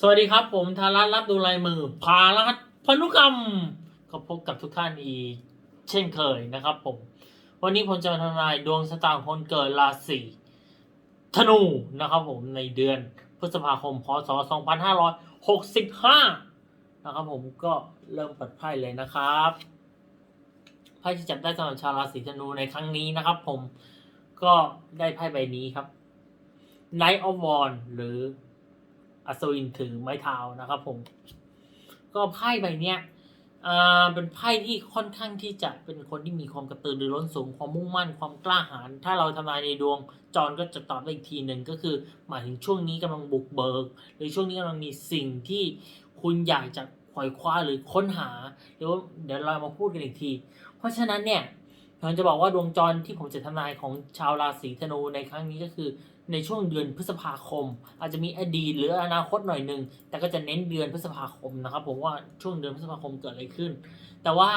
สวัสดีครับ ผมธารัตรับดูลายมือพารัตน์พนุกรรมก็พบกับทุกท่านอีกเช่นเคยนะครับ ผม วันนี้ผมจะมาทำนายดวงชะตาคนเกิดราศีธนูนะครับ ผมในเดือนพฤษภาคมพศ 2565 นะครับ ผมก็เริ่มเปิดไพ่เลยนะครับไพ่ที่จับได้สำหรับชาวราศีธนูในครั้งนี้นะครับ ผมก็ได้ไพ่ใบนี้ครับ Knight of Wands หรือ อัศวินถือไม้เท้านะครับผม ก็ไพ่ใบเนี้ยเป็นไพ่ที่ค่อนข้างที่จะเป็นคนที่มีความกระตือรือร้นสูงความมุ่งมั่นความกล้าหาญถ้าเราทำนายในดวงจรก็จะตอบได้อีกทีหนึ่งก็คือ หมายถึงช่วงนี้กำลังบุกเบิก หรือช่วงนี้กำลังมีสิ่งที่คุณอยากจะขวายคว้าหรือค้นหาหรือว่าเดี๋ยวเรามาพูดกันอีกที เพราะฉะนั้นเนี่ยผมจะบอกว่าดวงจรที่ผมจะทำนายของชาวราศีธนูในครั้งนี้ก็คือ ในช่วงเดือนพฤษภาคม อาจจะมีอดีตหรืออนาคตหน่อยหนึ่งแต่ก็จะเน้นเดือนพฤษภาคมนะครับ ผมว่าช่วงเดือนพฤษภาคมเกิดอะไรขึ้น แต่ว่า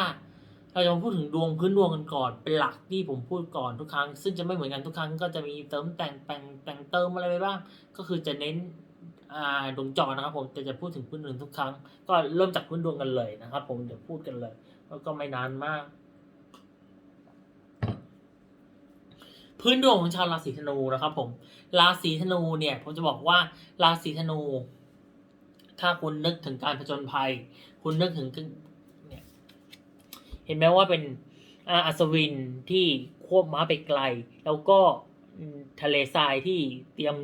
เราจะมาพูดถึงดวงพื้นดวงกันก่อนเป็นหลักที่ผมพูดก่อนทุกครั้ง ซึ่งจะไม่เหมือนกันทุกครั้งก็จะมีเติมแต่งแต่งแต่งเติมอะไรไปบ้าง ก็คือจะเน้นดวงจรนะครับผมแต่จะพูดถึงพื้นดวงทุกครั้ง ก็เริ่มจากพื้นดวงกันเลยนะครับ ผมเดี๋ยวพูดกันเลย แล้วก็ไม่นานมาก พื้นดวงของชาวราศีธนูนะครับผมราศีธนูเนี่ยผมจะบอกว่าราศีธนู ถ้าคุณนึกถึงการผจญภัย คุณนึกถึงเนี่ยเห็นไหมว่าเป็นอาอัศวินที่ควบม้าไปไกล แล้วก็ทะเลทรายที่เตรียม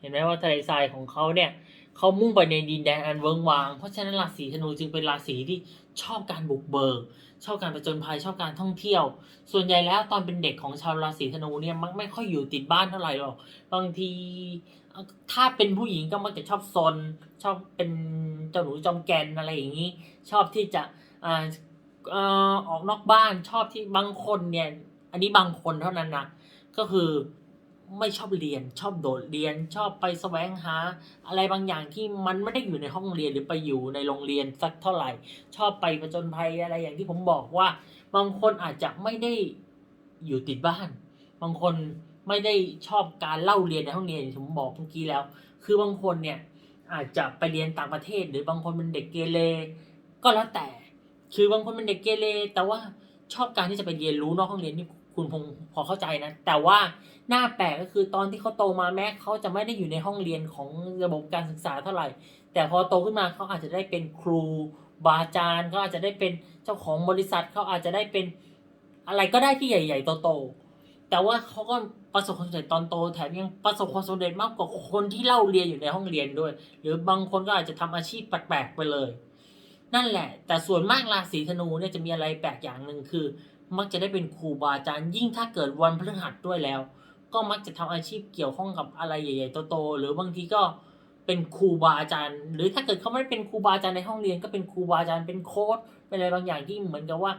เห็นไหมว่าทะเลทรายของเขาเนี่ยเขามุ่งไปในดินแดนอันเวิงวาง เพราะฉะนั้นราศีธนูจึงเป็นราศีที่ ชอบการบุกเบิก ชอบการผจญภัยชอบการท่องเที่ยว ส่วนใหญ่แล้วตอนเป็นเด็กของชาวราศีธนูเนี่ยมักไม่ค่อยอยู่ติดบ้านเท่าไหร่หรอกบางทีถ้าเป็นผู้หญิงก็มักจะชอบซนชอบเป็นเจ้าหนูจอมแกนอะไรอย่างนี้ ชอบที่จะอ่าออออกนอกบ้านชอบที่บางคนเนี่ย อันนี้บางคนเท่านั้นนะก็คือ ไม่ชอบเรียน ชอบโดดเรียน ชอบไปแสวงหา อะไรบางอย่างที่มันไม่ได้อยู่ในห้องเรียนหรือไปอยู่ในโรงเรียนสักเท่าไหร่ ชอบไปผจญภัยอะไรอย่างที่ผมบอกว่า บางคนอาจจะไม่ได้อยู่ติดบ้าน บางคนไม่ได้ชอบการเล่าเรียนในห้องเรียนอย่างที่ผมบอกเมื่อกี้แล้ว คือบางคนเนี่ยอาจจะไปเรียนต่างประเทศ หรือบางคนเป็นเด็กเกเรก็แล้วแต่ คือบางคนเป็นเด็กเกเรแต่ว่าชอบการที่จะไปเรียนรู้นอกห้องเรียนนี่คุณคงพอเข้าใจนะ แต่ว่า น้าแปลกก็คือตอนที่เขาโตมาแม้เขาจะไม่ได้อยู่ในห้องเรียนของระบบการศึกษาเท่าไหร่ แต่พอโตขึ้นมาเขาอาจจะได้เป็นครูบาอาจารย์เขาอาจจะได้เป็นเจ้าของบริษัทเขาอาจจะได้เป็นอะไรก็ได้ที่ใหญ่ ๆ โตๆแต่ว่าเขาก็ประสบความสำเร็จตอนโตแถมยังประสบความสำเร็จมากกว่าคนที่เล่าเรียนอยู่ในห้องเรียนด้วย หรือบางคนก็อาจจะทำอาชีพแปลกๆไปเลย นั่นแหละ แต่ส่วนมากราศีธนูเนี่ยจะมีอะไรแปลกอย่างหนึ่งคือ มักจะได้เป็นครูบาอาจารย์ยิ่งถ้าเกิดวันพฤหัสด้วยแล้ว ก็มักจะทำอาชีพเกี่ยวข้องกับอะไรใหญ่ ๆ โตๆหรือบางทีก็เป็นครูบาอาจารย์ หรือถ้าเกิดเขาไม่ได้เป็นครูบาอาจารย์ในห้องเรียน ก็เป็นครูบาอาจารย์เป็นโค้ดเป็นอะไรบางอย่างที่เหมือนกับว่า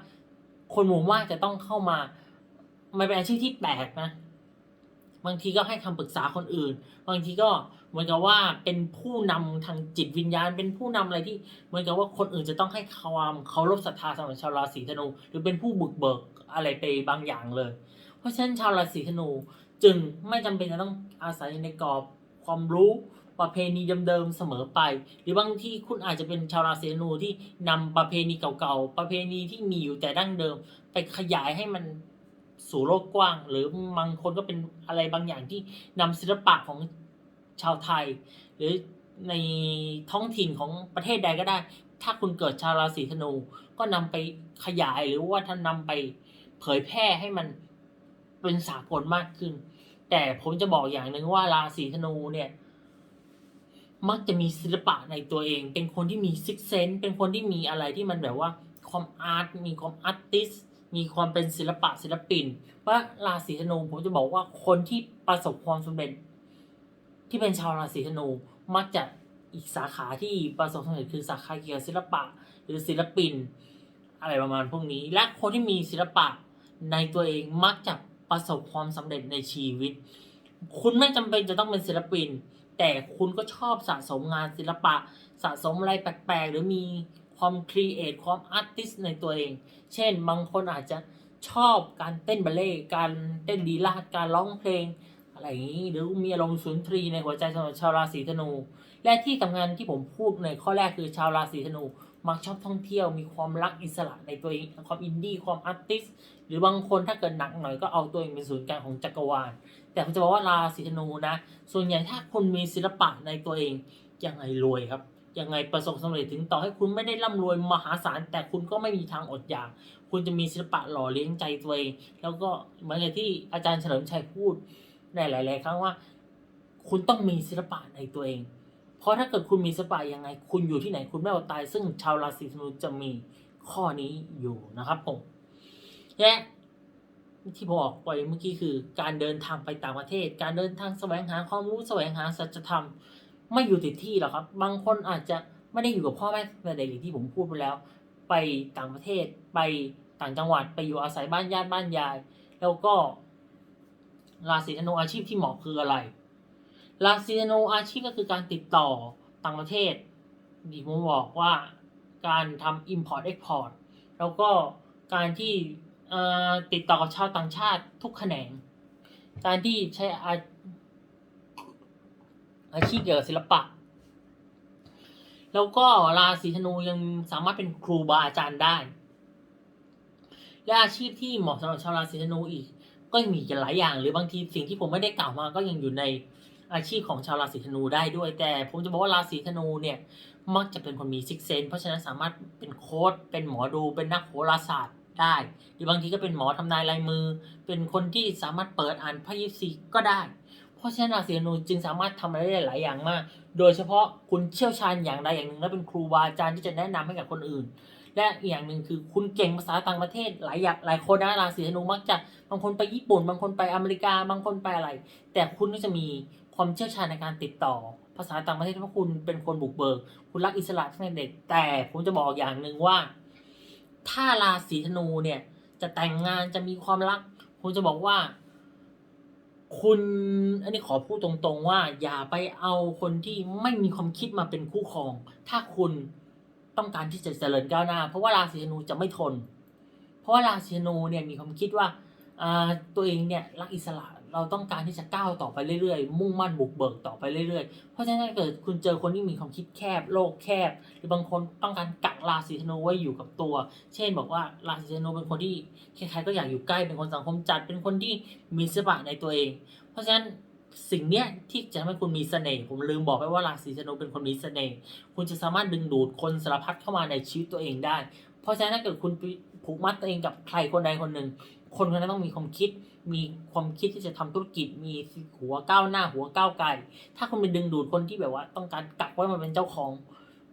คนหมู่มากจะต้องเข้ามามันเป็นอาชีพที่แปลกนะ บางทีก็ให้คำปรึกษาคนอื่น บางทีก็เหมือนกับว่าเป็นผู้นำทางจิตวิญญาณ เป็นผู้นำอะไรที่เหมือนกับว่าคนอื่นจะต้องให้ความเคารพศรัทธาสำหรับชาวราศีธนู หรือเป็นผู้บุกเบิกอะไรไปบางอย่างเลย เพราะฉะนั้นชาวราศีธนู จึงไม่จำเป็นจะต้องอาศัยในกรอบความรู้ประเพณีเดิมๆเสมอไป หรือบางที่คุณอาจจะเป็นชาวราศีนูที่นำประเพณีเก่าๆประเพณีที่มีอยู่แต่ดั้งเดิม ไปขยายให้มันสู่โลกกว้าง หรือบางคนก็เป็นอะไรบางอย่างที่นำศิลปะของชาวไทย หรือในท้องถิ่นของประเทศใดก็ได้ ถ้าคุณเกิดชาวราศีธนูก็นำไปขยายหรือว่าท่านนำไปเผยแพร่ให้มันเป็นสากลมากขึ้น แต่ผมจะบอกอย่างหนึ่งว่าราศีธนูเนี่ย มักจะมีศิลปะในตัวเอง เป็นคนที่มีซิกเซนเป็นคนที่มีอะไรที่มันแบบว่าความอาร์ตมีความอาร์ติสมีความเป็นศิลปะศิลปินว่าราศีธนูผมจะบอกว่าคนที่ประสบความสำเร็จ ที่เป็นชาวราศีธนูมักจะอีกสาขาที่ประสบความสำเร็จคือสาขาเกี่ยวกับศิลปะ หรือศิลปิน อะไรประมาณพวกนี้ และคนที่มีศิลปะในตัวเองมักจะ ประสบความสำเร็จในชีวิต คุณไม่จำเป็นจะต้องเป็นศิลปิน แต่คุณก็ชอบสะสมงานศิลปะ สะสมอะไรแปลกๆ หรือมีความครีเอทความอาร์ติสในตัวเอง เช่น บางคนอาจจะชอบการเต้นบัลเล่การเต้นดีลาดการร้องเพลง อะไรอย่างนี้ หรือมีอารมณ์สุนทรีในหัวใจสำหรับชาวราศีธนู และที่สำคัญที่ผมพูดในข้อแรกคือชาวราศีธนู มักชอบท่องเที่ยวมีความรักอิสระในตัวเองความอินดี้ความอาร์ติสหรือบางคนถ้าเกิดหนักหน่อยก็เอาตัวเองเป็นศูนย์กลางของจักรวาล แต่ผมจะบอกว่าราศีธนูนะ ส่วนใหญ่ถ้าคุณมีศิลปะในตัวเองยังไงรวยครับยังไงประสบความสำเร็จถึงต่อให้คุณไม่ได้ร่ำรวยมหาศาล แต่คุณก็ไม่มีทางอดอยาก คุณจะมีศิลปะหล่อเลี้ยงใจตัวเองแล้วก็เหมือนที่อาจารย์เฉลิมชัยพูดในหลาย ๆ ครั้งว่า คุณต้องมีศิลปะในตัวเอง เพราะถ้าเกิดคุณมีศิลปะยังไง คุณอยู่ที่ไหนคุณไม่อดตาย ซึ่งชาวราศีธนูจะมีข้อนี้อยู่นะครับผมและที่ผมบอกไปเมื่อกี้คือ การเดินทางไปต่างประเทศ การเดินทางแสวงหาความรู้แสวงหาสัจธรรม ไม่อยู่ติดที่หรอกครับ บางคนอาจจะไม่ได้อยู่กับพ่อแม่แต่เด็กที่ผมพูดไปแล้ว ไปต่างประเทศไปต่างจังหวัดไปอยู่อาศัยบ้านญาติบ้านยาย แล้วก็ราศีธนูอาชีพที่เหมาะคืออะไร ราศีธนูอาชีพก็คือการติดต่อต่างประเทศที่ผมบอกว่าการทำ import export แล้วก็การที่ติดต่อกับชาวต่างชาติทุกแขนง การที่ใช้อาอาชีพเกี่ยวกับศิลปะ แล้วก็ราศีธนูยังสามารถเป็นครูบาอาจารย์ได้ และอาชีพที่เหมาะสำหรับชาวราศีธนูอีก ก็ยังมีอีกหลายอย่าง หรือบางทีสิ่งที่ผมไม่ได้กล่าวมาก็ยังอยู่ใน อาชีพของชาวราศีธนูได้ด้วย แต่ผมจะบอกว่าราศีธนูเนี่ยมักจะเป็นคนมีซิกเซนเพราะฉะนั้นสามารถเป็นโค้ดเป็นหมอดูเป็นนักโหราศาสตร์ได้หรือบางทีก็เป็นหมอทำนายลายมือ เป็นคนที่สามารถเปิดอ่านไพ่ยิปซีก็ได้ เพราะฉะนั้นราศีธนูจึงสามารถทำอะไรได้หลายอย่างมาก โดยเฉพาะคุณเชี่ยวชาญอย่างใดอย่างหนึ่ง และเป็นครูบาอาจารย์ที่จะแนะนำให้กับคนอื่น และอีกอย่างหนึ่งคือคุณเก่งภาษาต่างประเทศหลายอย่างหลายคนนะราศีธนูมักจะบางคนไปญี่ปุ่น บางคนไปอเมริกา บางคนไปอะไร แต่คุณก็จะมี ความเชี่ยวชาญในการติดต่อ ภาษาต่างประเทศเพราะคุณเป็นคนบุกเบิก คุณรักอิสระตั้งแต่เด็ก แต่ผมจะบอกอย่างหนึ่งว่า ถ้าราศีธนูเนี่ย จะแต่งงานจะมีความรัก ผมจะบอกว่า คุณอันนี้ขอพูดตรงๆว่า อย่าไปเอาคนที่ไม่มีความคิดมาเป็นคู่ครอง ถ้าคุณต้องการที่จะเจริญก้าวหน้า เพราะว่าราศีธนูจะไม่ทน เพราะว่าราศีธนูเนี่ยมีความคิดว่าอ่าตัวเองเนี่ยรักอิสระ เราต้องการที่จะก้าวต่อไปเรื่อยๆ มุ่งมั่นบุกเบิกต่อไปเรื่อยๆ เพราะฉะนั้นถ้าเกิดคุณเจอคนที่มีความคิดแคบโลกแคบ หรือบางคนต้องการกักราศีธนูไว้อยู่กับตัว เช่น บอกว่าราศีธนูเป็นคนที่ใครๆก็อยากอยู่ใกล้เป็นคนสังคมจัด เป็นคนที่มีศิลปะในตัวเอง เพราะฉะนั้นสิ่งเนี้ยที่จะทำให้คุณมีเสน่ห์ผมลืมบอกไปว่าราศีธนูเป็นคนมีเสน่ห์คุณจะสามารถดึงดูดคนสารพัดเข้ามาในชีวิตตัวเองได้ เพราะฉะนั้นถ้าเกิดคุณผูกมัดตัวเองกับใครคนใดคนหนึ่งคนคนนั้นต้องมีความคิด มีความคิดที่จะทำธุรกิจ มีหัวก้าวหน้าหัวก้าวไกล ถ้าคุณไปดึงดูดคนที่แบบว่า ต้องการกักไว้มาเป็นเจ้าของ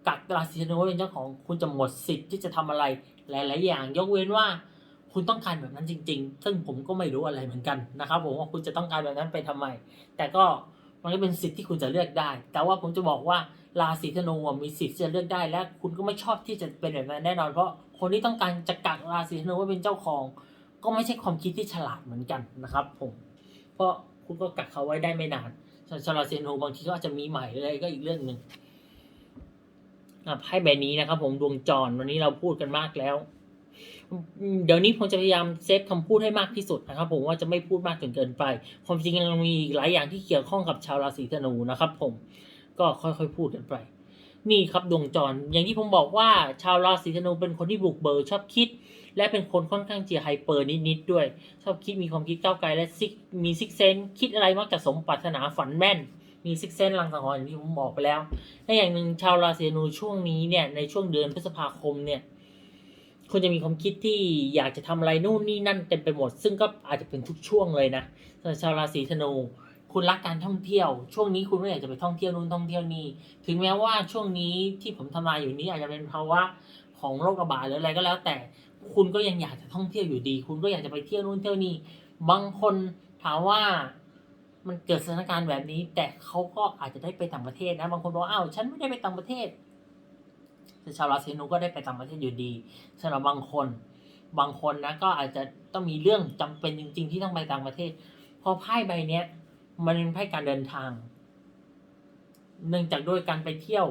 กักราศีธนูไว้เป็นเจ้าของ คุณจะหมดสิทธิ์ที่จะทำอะไรหลาย ๆ อย่าง ยกเว้นว่า คุณต้องการแบบนั้นจริง ๆ ซึ่งผมก็ไม่รู้อะไรเหมือนกันนะครับผมว่าคุณจะต้องการแบบนั้นไปทำไม แต่ก็มันก็เป็นสิทธิ์ที่คุณจะเลือกได้ แต่ว่าผมจะบอกว่าราศีธนูมีสิทธิ์ที่จะเลือกได้ และคุณก็ไม่ชอบที่จะเป็นแบบนั้นแน่นอน เพราะคนที่ต้องการจะกักราศีธนูไว้เป็นเจ้าของ ก็ไม่ใช่ความคิดที่ฉลาดเหมือนกันนะครับผมเพราะคุณก็กักเขาไว้ได้ไม่นานชาวราศีธนูบางทีก็อาจจะมีใหม่เลยก็อีกเรื่องหนึ่งไพ่ใบนี้นะครับ ผมดวงจรวันนี้เราพูดกันมากแล้ว เดี๋ยวนี้ผมจะพยายามเซฟคำพูดให้มากที่สุดนะครับ ผมว่าจะไม่พูดมากจนเกินไป ความจริงยังมีอีกหลายอย่างที่เกี่ยวข้องกับชาวราศีธนูนะครับ ผมก็ค่อยๆพูดกันไป นี่ครับดวงจร อย่างที่ผมบอกว่าชาวราศีธนูเป็นคนที่บุกเบิกชอบคิด และเป็นคนค่อนข้างจะไฮเปอร์นิดๆด้วย ชอบคิดมีความคิดก้าวไกลและซิกมีซิกเซนคิดอะไรมักจะสมปรารถนาฝันแม่น มีซิกเซนลังสังหรณ์อย่างที่ผมบอกไปแล้วและอย่างหนึ่งชาวราศีนูช่วงนี้เนี่ยในช่วงเดือนพฤษภาคมเนี่ยคุณจะมีความคิดที่อยากจะทำอะไรนู่นนี่นั่นเต็มไปหมด ซึ่งก็อาจจะเป็นทุกช่วงเลยนะสำหรับชาวราศีธนู คุณรักการท่องเที่ยว ช่วงนี้คุณก็อยากจะไปท่องเที่ยวนู่นท่องเที่ยวนี่ถึงแม้ว่าช่วงนี้ที่ผมทำนายอยู่นี้อาจจะเป็นภาวะของโรคระบาดหรืออะไรก็แล้วแต่ คุณก็ยังอยากจะท่องเที่ยวอยู่ดี คุณก็อยากจะไปเที่ยวนู่นเที่ยวนี่บางคนถามว่ามันเกิดสถานการณ์แบบนี้ แต่เขาก็อาจจะได้ไปต่างประเทศนะ บางคนบอกอ้าวฉันไม่ได้ไปต่างประเทศแต่ชาวราศีนูก็ได้ไปต่างประเทศอยู่ดีสำหรับบางคน บางคนนะก็อาจจะต้องมีเรื่องจำเป็นจริง ๆ ที่ต้องไปต่างประเทศพราะไพ่ใบเนี้ย มันเป็นไพ่การเดินทาง เนื่องจากด้วยการไปเที่ยว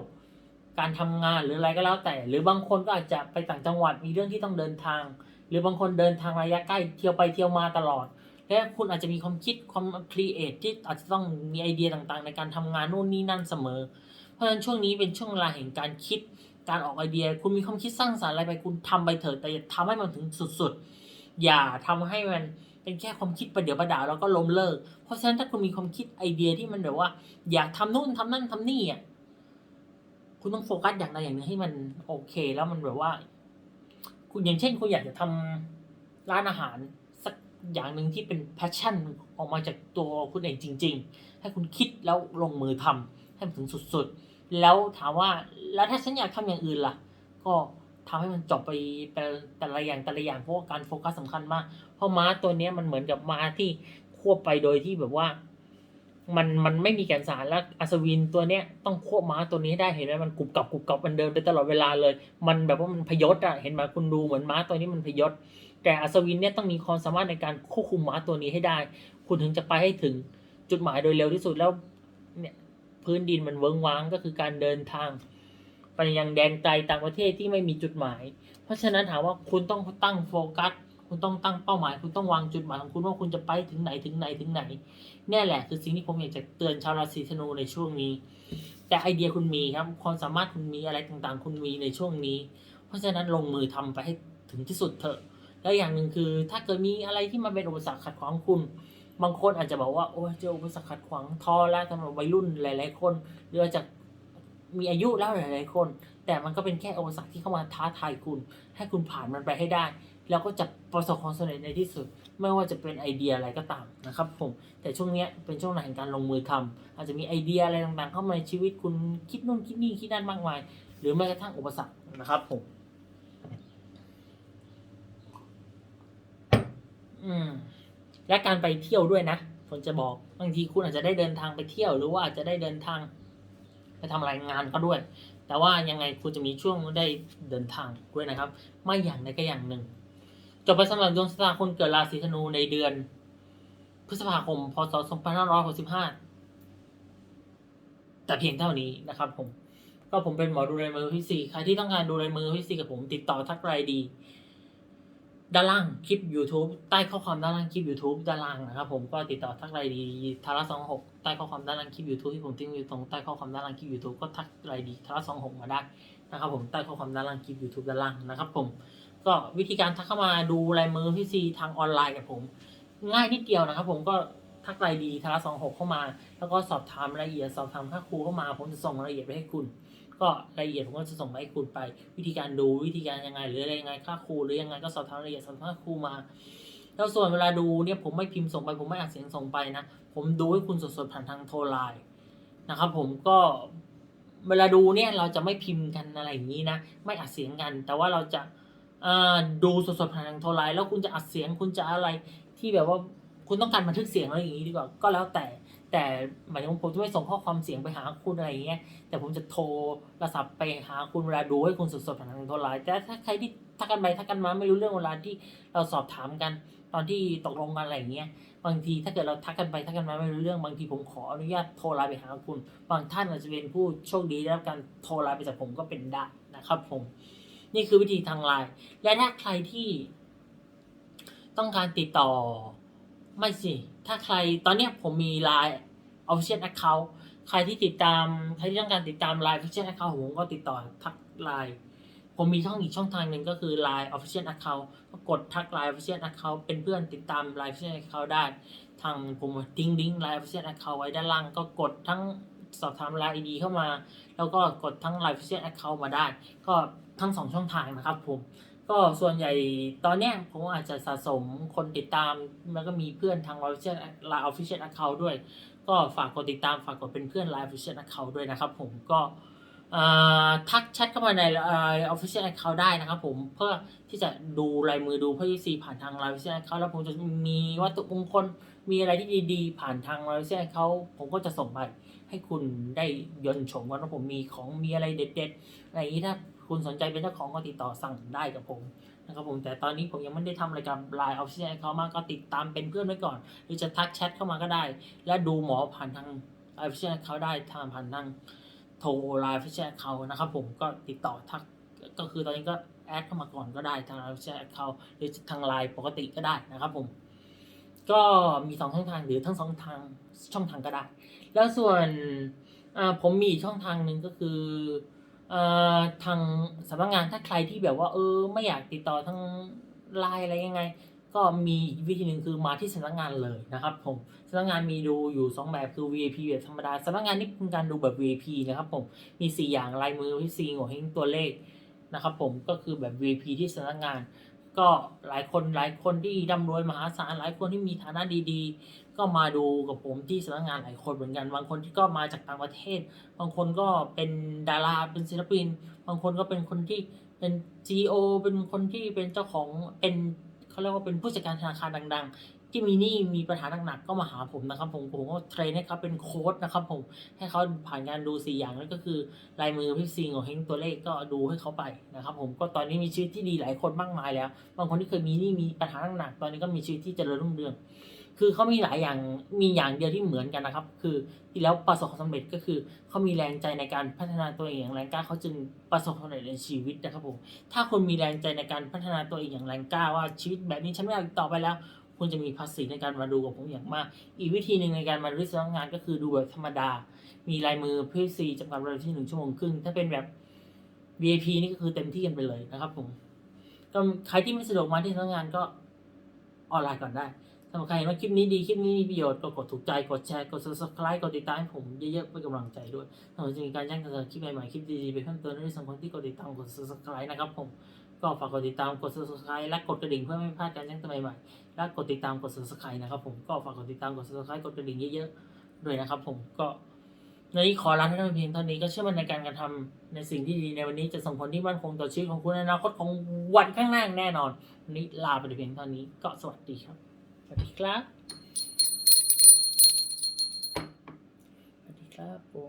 การทำงานหรืออะไรก็แล้วแต่ หรือบางคนก็อาจจะไปต่างจังหวัดมีเรื่องที่ต้องเดินทาง หรือบางคนเดินทางระยะใกล้เที่ยวไปเที่ยวมาตลอด และคุณอาจจะมีความคิดความครีเอทที่อาจจะต้องมีไอเดียต่างๆ ในการทำงานนู่นนี่นั่นเสมอ เพราะฉะนั้นช่วงนี้เป็นช่วงเวลาแห่งการคิดการออกไอเดีย คุณมีความคิดสร้างสรรค์อะไรไปคุณทำไปเถอะแต่อย่าทำให้มันถึงสุดๆ อย่าทำให้มันเป็นแค่ความคิดประเดี๋ยวประดาวแล้วก็ล้มเลิก เพราะฉะนั้นถ้าคุณมีความคิดไอเดียที่มันแบบว่า อยากทำนู่นทำนั่นทำนี่อะ คุณต้องโฟกัสอย่างใดอย่างหนึ่งให้มันโอเค แล้วมันแบบว่า คุณอย่างเช่น คุณอยากจะทำร้านอาหารสักอย่างหนึ่งที่เป็นแพชชั่นออกมาจากตัวคุณเองจริง ๆ ให้คุณคิดแล้วลงมือทำให้มันถึงสุดๆ แล้วถามว่าแล้วถ้าฉันอยากทำอย่างอื่นล่ะ ก็ทำให้มันจบไปแต่แต่ละอย่างแต่ละอย่างเพราะว่าการโฟกัสสำคัญมาก เพราะม้าตัวนี้มันเหมือนกับม้าที่ควบไปโดยที่แบบว่า มันมันไม่มีแกนสารแล้วอัศวินตัวเนี้ยต้องควบม้าตัวนี้ให้ได้เห็นไหมมันกรุบกับกรุบกับมันเดินไปตลอดเวลาเลย มันแบบว่ามันพยศอะเห็นไหมคุณดูเหมือนม้าตัวนี้มันพยศ แต่อัศวินเนี่ยต้องมีความสามารถในการควบคุมม้าตัวนี้ให้ได้ คุณถึงจะไปให้ถึงจุดหมายโดยเร็วที่สุดแล้วเนี่ยพื้นดินมันเวิ้งว้างก็คือการเดินทางไปยังแดนไกลต่างประเทศที่ไม่มีจุดหมาย เพราะฉะนั้นถามว่าคุณต้องตั้งโฟกัส คุณต้องตั้งเป้าหมาย คุณต้องวางจุดหมายของคุณว่าคุณจะไปถึงไหนถึงไหนถึงไหนเนี่ยแหละคือสิ่งที่ผมอยากจะเตือนชาวราศีธนูในช่วงนี้ แต่ไอเดียคุณมีครับ ความสามารถคุณมีอะไรต่างๆ คุณมีในช่วงนี้ เพราะฉะนั้นลงมือทำไปให้ถึงที่สุดเถอะ แล้วอย่างหนึ่งคือ ถ้าเกิดมีอะไรที่มันเป็นอุปสรรคขัดขวางคุณ บางคนอาจจะบอกว่าโอ้เจออุปสรรคขัดขวางท้อแล้วสำหรับวัยรุ่นหลายๆคนหรืออาจจะมีอายุแล้วหลายๆคน แต่มันก็เป็นแค่อุปสรรคที่เข้ามาท้าทายคุณ ให้คุณผ่านมันไปให้ได้ แล้วก็จะประสบความสำเร็จในที่สุด ไม่ว่าจะเป็นไอเดียอะไรก็ตามนะครับผมแต่ช่วงนี้เป็นช่วงแห่งการลงมือทำอาจจะมีไอเดียอะไรต่างๆ เข้ามาในชีวิตคุณคิดนู่นคิดนี่คิดนั่นมากมาย หรือแม้กระทั่งอุปสรรคนะครับผมอืมและการไปเที่ยวด้วยนะผมจะบอกบางทีคุณอาจจะได้เดินทางไปเที่ยวหรือว่าอาจจะได้เดินทางไปทำรายงานก็ด้วย แต่ว่ายังไงคุณจะมีช่วงได้เดินทางด้วยนะครับ ไม่อย่างใดก็อย่างหนึ่ง จบไปสำหรับดวงชะตาคนเกิดราศีธนูในเดือน พฤษภาคม พศ 2565 แต่เพียงเท่านี้นะครับผม ก็ผมเป็นหมอดูลายมือพี่สี่ใครที่ต้องการดูลายมือพี่สี่กับผมติดต่อทักไลน์ดี ด้านล่างคลิป YouTube ใต้ข้อความด้านล่างคลิป YouTube ด้านล่างนะครับผมก็ติดต่อทักไลน์ดีทาระสองหกใต้ข้อความด้านล่างคลิป YouTube ที่ผมทิ้งอยู่ตรงใต้ข้อความด้านล่างคลิป YouTube ก็ทักไลน์ดีทาระสองหกมาได้นะครับผมใต้ข้อความด้านล่างคลิป YouTube ด้านล่างนะครับผม ก็วิธีการทักเข้ามาดูลายมือพี่ซีทางออนไลน์กับผม ง่ายนิดเดียวนะครับ ผมก็ทักไลน์ดีทาระสองหกเข้ามา แล้วก็สอบถามรายละเอียดสอบถามค่าครูเข้ามา ผมจะส่งรายละเอียดไปให้คุณ ก็รายละเอียดผมก็จะส่งไปให้คุณไป วิธีการดูวิธีการยังไงหรืออะไรยังไงค่าครูหรือยังไงก็สอบถามรายละเอียดสอบถามค่าครูมาแล้วส่วนเวลาดูเนี่ยผมไม่พิมพ์ส่งไปผมไม่อัดเสียงส่งไปนะ ผมดูให้คุณสดๆผ่านทางโทรไลน์นะครับผมก็เวลาดูเนี่ยเราจะไม่พิมพ์กันอะไรอย่างนี้นะ ไม่อัดเสียงกัน แต่ว่าเราจะ ดูสดๆผ่านทางโทรไลน์แล้วคุณจะอัดเสียงคุณจะอะไรที่แบบว่าคุณต้องการบันทึกเสียงอะไรอย่างนี้ดีกว่าก็แล้วแต่แต่หมายถึงว่าผมจะไม่ส่งข้อความเสียงไปหาคุณอะไรอย่างเงี้ยแต่ผมจะโทรศัพท์ไปหาคุณเวลาดูให้คุณสดๆผ่านทางโทรไลน์แต่ถ้าใครที่ทักกันไปทักกันมาไม่รู้เรื่องเวลาที่เราสอบถามกัน ตอนที่ตกลงกันอะไรอย่างเงี้ยบางทีถ้าเกิดเราทักกันไปทักกันมาไม่รู้เรื่องบางทีผมขออนุญาตโทรไลน์ไปหาคุณ บางท่านอาจจะเป็นผู้โชคดีได้รับการโทรไลน์ไปจากผมก็เป็นได้นะครับผม นี่คือวิธีทางไลน์และถ้าใครที่ ต้องการติดต่อ ไม่สิ ถ้าใครตอนนี้ผมมีไลน์ official account ใครที่ติดตามใครที่ต้องการติดตามไลน์ official account ผมก็ติดต่อทักไลน์ผมมีช่องอีกช่องทางหนึ่งก็คือ Line Official Account ก็กดทัก Line Official Account เป็นเพื่อนติดตาม Line Official Account ได้ ทางผมทิ้งลิงก์ Line Official Account ไว้ด้านล่างก็กดทั้งสอบถาม Line ID เข้ามา แล้วก็กดทั้ง Line Official Account มาได้ ก็ ทั้งสองช่องทางนะครับผมก็ส่วนใหญ่ตอนเนี้ยผมอาจจะสะสมคนติดตาม แล้วก็มีเพื่อนทาง Line Official Line Official Account ด้วย ก็ฝากกดติดตามฝากกดเป็นเพื่อน Line Official Account ด้วยนะครับผมก็ทักแชทเข้ามาใน Line Official Account ได้นะครับผมเพื่อที่จะดูลายมือดูพื่อที่ซีผ่านทาง Line Official Account แล้วผมจะมีวัตถุมงคลมีอะไรที่ดีๆ ผ่านทาง Line Official Account ผมก็จะส่งไปให้คุณได้ยนชมว่าผมมีของมีอะไรเด็ดๆอะไรอย่างนี้ถ้า คุณสนใจเป็นเจ้าของก็ติดต่อสั่งได้กับผมนะครับผมแต่ตอนนี้ผมยังไม่ได้ทำอะไรกับ Line Official Account มากก็ติดตามเป็นเพื่อนไว้ก่อน หรือจะทักแชทเข้ามาก็ได้ และดูหมอผ่านทาง Official Account ได้ทางผ่านทางโทร Line Official Account นะครับผมก็ติดต่อทักก็คือตอนนี้ก็แอดเข้ามาก่อนก็ได้ทาง Line Official Account หรือทาง Line ปกติก็ได้นะครับผมก็มีสองช่องทางหรือทั้งสองทางช่องทางก็ได้ แล้วส่วนผมมีช่องทางหนึ่งก็คือ ทางสำนักงานถ้าใครที่แบบว่าเออไม่อยากติดต่อทางไลน์อะไรยังไง ก็มีวิธีหนึ่งคือมาที่สำนักงานเลยนะครับผมสำนักงานมีดูอยู่สองแบบคือ VIP แบบธรรมดาสำนักงานนี่เป็นการดูแบบ VIP นะครับผมมีสี่อย่างลายมือที่ซีหัวเฮงตัวเลขนะครับผมก็คือแบบ VIP ที่สำนักงาน ก็หลายคนหลายคนที่ร่ำรวยมหาศาลหลายคนที่มีฐานะดีๆ ก็มาดูกับผมที่สำนักงานหลายคนเหมือนกัน บางคนที่ก็มาจากต่างประเทศ บางคนก็เป็นดาราเป็นศิลปิน บางคนก็เป็นคนที่เป็นจีโอเป็นคนที่เป็นเจ้าของเป็นเขาเรียกว่าเป็นผู้จัดการธนาคารดัง ๆ ที่มีนี้มีปัญหาหนักๆก็มาหาผมนะครับ ผมผมก็เทรนให้เขาเป็นโค้ดนะครับ ผมให้เขาผ่านการดูสี่อย่างนั่นก็คือลายมือพี่ซิงของเฮงตัวเลขก็ดูให้เขาไปนะครับ ผมก็ตอนนี้มีชีวิตที่ดีหลายคนมากมายแล้ว บางคนที่เคยมีนี้มีปัญหาหนักๆตอนนี้ก็มีชีวิตที่เจริญรุ่งเรือง คือเขามีหลายอย่างมีอย่างเดียวที่เหมือนกันนะครับ คือที่แล้วประสบความสำเร็จก็คือเขามีแรงใจในการพัฒนาตัวเองอย่างแรงกล้าเขาจึงประสบความสำเร็จในชีวิตนะครับผมถ้าคุณมีแรงใจในการพัฒนาตัวเองอย่างแรงกล้าว่าชีวิตแบบนี้ฉันไม่อยากต่อไปแล้ว คุณจะมีภาษีในการมาดูกับผมอย่างมาก อีกวิธีหนึ่งในการมาดูสำนักงานก็คือดูแบบธรรมดา มีลายมือพีซีจำกัดเวลาที่หนึ่งชั่วโมงครึ่ง ถ้าเป็นแบบ VIP นี่ก็คือเต็มที่กันไปเลยนะครับผมก็ใครที่ไม่สะดวกมาที่สำนักงานก็ออนไลน์ก่อนได้ถ้าใครเห็นว่าคลิปนี้ดีคลิปนี้มีประโยชน์ก็กดถูกใจกดแชร์กด subscribe กดติดตามผมเยอะๆเป็นกำลังใจด้วยถ้าจะมีการแจ้งเตือนคลิปใหม่ๆคลิปดีๆไปเพิ่มเติมในส่วนคนที่กดติดตามกด subscribe นะครับผม ก็ฝากกดติดตามกด subscribe และกดกระดิ่งเพื่อไม่พลาดการแจ้งเตือนใหม่ๆและกดติดตามกด subscribe นะครับผมก็ฝากกดติดตามกด subscribe กดกระดิ่งเยอะๆด้วยนะครับ ผมก็ในนี้ขอลาท่านเพียงเท่านี้ก็เชื่อมั่นในการกระทำในสิ่งที่ดีในวันนี้จะส่งผลที่มั่นคงต่อชีวิตของคุณในอนาคตของวันข้างหน้าแน่นอนวันนี้ลาไปเพียงเท่านี้ก็สวัสดีครับสวัสดีครับสวัสดีครับผม